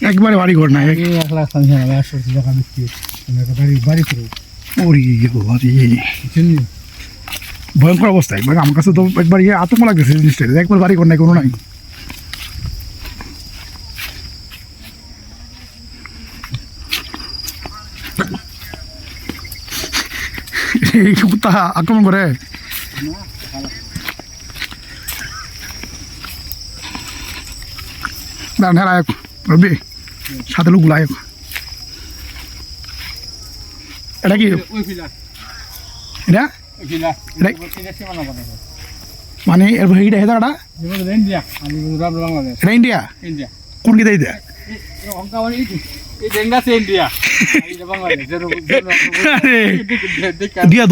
একবারে বাড়ি ঘর না এক- লাখ আমি হ্যাঁ টাকা বাড়ি বাড়ি ওরে ভয়ঙ্কর অবস্থা। একবার আমার কাছে তো একবার ইয়ে আতঙ্ক লাগতেছে জিনিসটা। একবার বাড়ি ঘর নাই কোনো নাই। এই কুত্তা আক্রমণ করে। হ্যাঁ আয়ক রবি সাথে লোকগুলো আয়ক এটা কি? এটা? এটা মানে এর আমি রাবড় বাংলাদেশ এটা ইন্ডিয়া? কোন কি দেয় এটা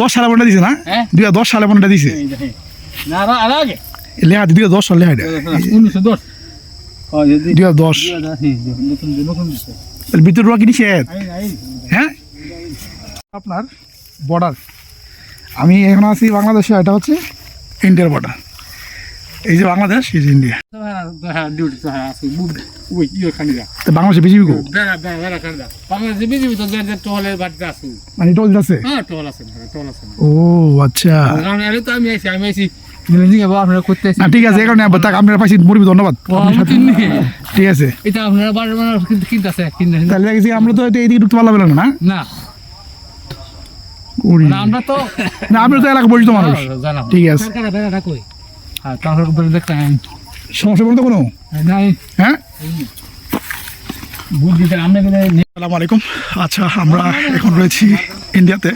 দশ সালে দিছে না? হ্যাঁ? হাজার দশ সালে মনে দিছে? দুই হাজার দশ সাল এটা। উনিশশো দশ। দুই হাজার দশ। ভিতর রোয়া আইন হ্যাঁ? আপনার বর্ডার আমি এখন আছি বাংলাদেশে এটা হচ্ছে ইন্ডিয়ার বর্ডার এই যে বাংলাদেশ এই যে ইন্ডিয়া হ্যাঁ হ্যাঁ আছে ওই ইয়ে বাংলাদেশে বিজেপি আছে। মানে টোল আছে হ্যাঁ আছে আছে। ও আচ্ছা। আমি আইছি আমি আইছি বাবা আপনারা করতে না ঠিক আছে এই কারণে আবার তাক মুরবি ধন্যবাদ। ও, আপনি আমি সাথে- চিনি। ঠিক আছে। এটা আপনারা বাড়ি মানে কিনতে আছে তাহলে দেখছি আমরা তো এইদিকে ঢুকতে পারলাম না না? না। আমরা তো না আমরা তো এলাকা পরিচিত মানুষ। ঠিক আছে। সরকার বেড়াটা কই? হ্যাঁ সমস্যা বলতে কোনো? হ্যাঁ? আসসালামু আলাইকুম। আচ্ছা আমরা এখন রয়েছি ইন্ডিয়াতে।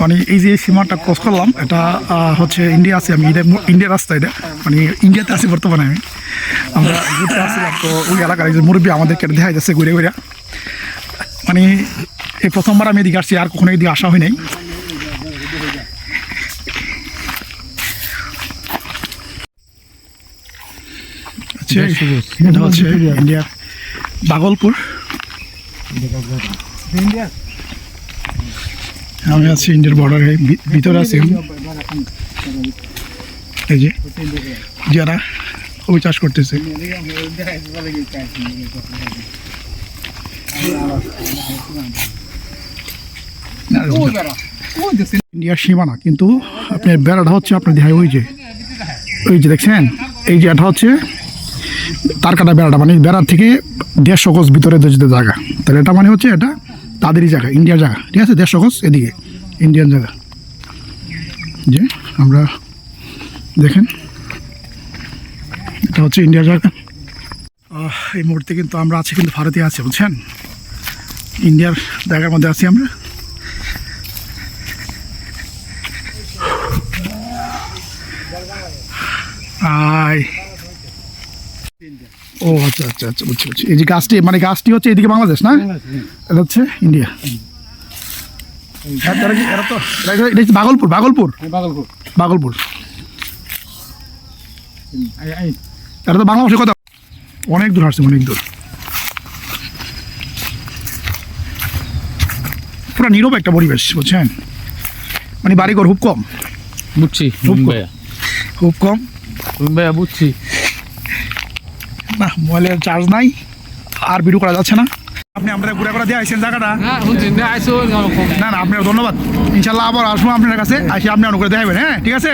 মানে এই যে সীমাটা ক্রস করলাম এটা হচ্ছে ইন্ডিয়া আছে আমি ইন্ডিয়ার রাস্তা এটা মানে ইন্ডিয়াতে আছি বর্তমানে আমি। আমরা ঘুরতে আসছিলাম তো ওই এলাকার এই যে মুরব্বী আমাদেরকে দেখা যাচ্ছে ঘুরে ঘুরে। মানে এই প্রথমবার আমি এদিকে আসছি আর কখনো এদিকে আসা হয় নাই। আচ্ছা এটা হচ্ছে ইন্ডিয়ার বাগলপুর। আমি আছি ইন্ডিয়ার বর্ডারে ভিতরে আছি এই যে, যারা কবি চাষ করতেছে। ইন্ডিয়ার সীমানা, কিন্তু আপনার বেড়াটা হচ্ছে আপনার দেখায় ওই যে ওই যে দেখছেন? এই যে এটা হচ্ছে তার কাটা বেড়াটা মানে বেড়ার থেকে দেড়শো গজ ভিতরে যেতে জায়গা। তাহলে এটা মানে হচ্ছে এটা তাদেরই জায়গা, ইন্ডিয়ার জায়গা, ঠিক আছে? দেড়শো গজ এদিকে, ইন্ডিয়ান জায়গা। যে আমরা দেখেন, এটা হচ্ছে ইন্ডিয়ার জায়গা। এই মুহূর্তে কিন্তু আমরা আছি কিন্তু ভারতে আছি, বুঝছেন? ইন্ডিয়ার জায়গার মধ্যে আছি আমরা। আয়। ও আচ্ছা আচ্ছা আচ্ছা বুঝছি বুঝছি এই যে গাছটি মানে গাছটি হচ্ছে এদিকে বাংলাদেশ না? এটা হচ্ছে ইন্ডিয়া। হ্যাঁ, বাগলপুর। ভাগলপুর আই আই এটা তো বাংলা ভাষায় কথা। অনেক দূর আসছে অনেক দূর। পুরো নীরব একটা পরিবেশ বুঝছেন? মানে বাড়িঘর খুব কম। বুঝছি খুব কম। খুব কম। ভাইয়া বুঝছি। না মোবাইলের চার্জ নাই আর ভিডিও করা যাচ্ছে না। আপনি আমাদের ঘুরে ঘুরে দিয়ে আইসেন জায়গাটা? হ্যাঁ না না আপনার ধন্যবাদ। ইনশাল্লাহ আবার আসব আপনার কাছে আসি আপনি অনুগ্রহ দেখাবেন হ্যাঁ ঠিক আছে?